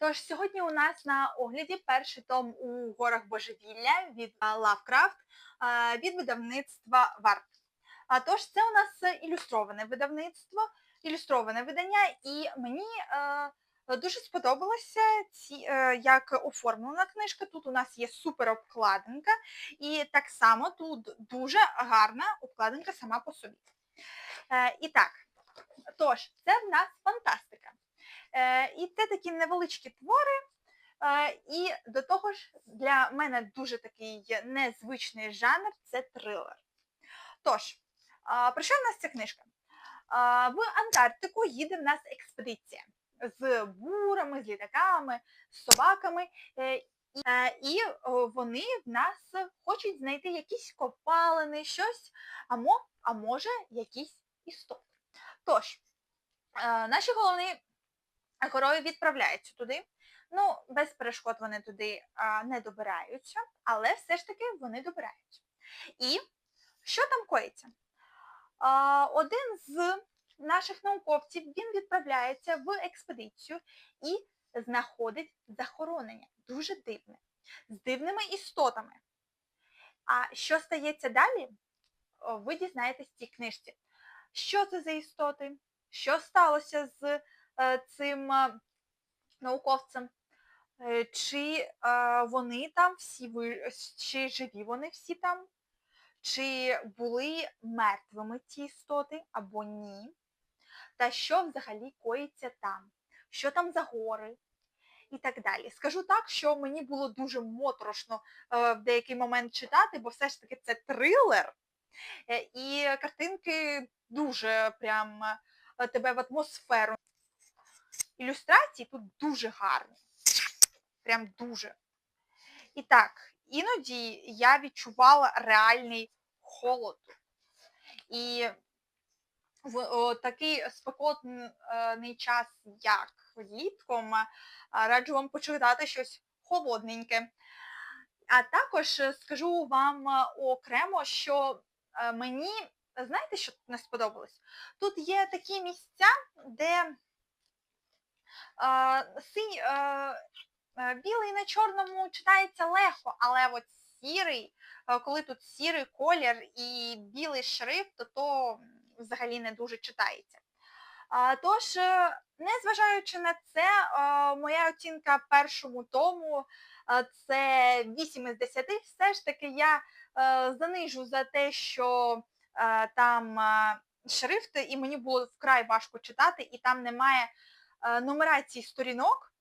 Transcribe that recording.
Тож сьогодні у нас на огляді перший том у горах Божевілля від Лавкрафт від видавництва Варт. А тож це у нас ілюстроване видавництво, ілюстроване видання, і мені е, дуже сподобалося е, як оформлена книжка. Тут у нас є супер обкладинка, і так само тут дуже гарна обкладинка сама по собі. Е, і так, тож, це в нас фантастика. Е, і це такі невеличкі твори. Е, і до того ж, для мене дуже такий незвичний жанр це трилер. Тож, про що в нас ця книжка? В Антарктику їде в нас експедиція з бурами, з літаками, з собаками. е, І, вони в нас хочуть знайти якісь копалини, щось, а, мо, а може якісь істоти. Тож, наші головні герої відправляються туди. Ну, без перешкод вони туди а, не добираються, але все ж таки вони добираються. І що там коїться? А, один з наших науковців він відправляється в експедицію і знаходить захоронення. Дуже дивне, з дивними істотами. А що стається далі? Ви дізнаєтесь в цій книжці. Що це за істоти? Що сталося з цим е, науковцем? Е, Чи е, вони там всі чи живі вони всі там? Чи були мертвими ці істоти або ні? Та що взагалі коїться там? Що там за гори? І так далі. Скажу так, що мені було дуже моторошно е, в деякий момент читати, бо все ж таки це трилер, е, і картинки дуже прям е, тебе в атмосферу. Ілюстрації тут дуже гарні. Прям дуже. І так, іноді я відчувала реальний холод. І в о, такий спекотний час, як літком, а, раджу вам почитати щось холодненьке. А також е, скажу вам е, окремо, що е, мені, знаєте, що не сподобалось? Тут є такі місця, де синь, е, е, білий на чорному читається легко, але от сірий, е, коли тут сірий колір і білий шрифт, то то взагалі не дуже читається. Тож, незважаючи на це, моя оцінка першому тому це 8 із 10. Все ж таки я занижу за те, що там шрифт, і мені було вкрай важко читати, і там немає е, нумерації сторінок.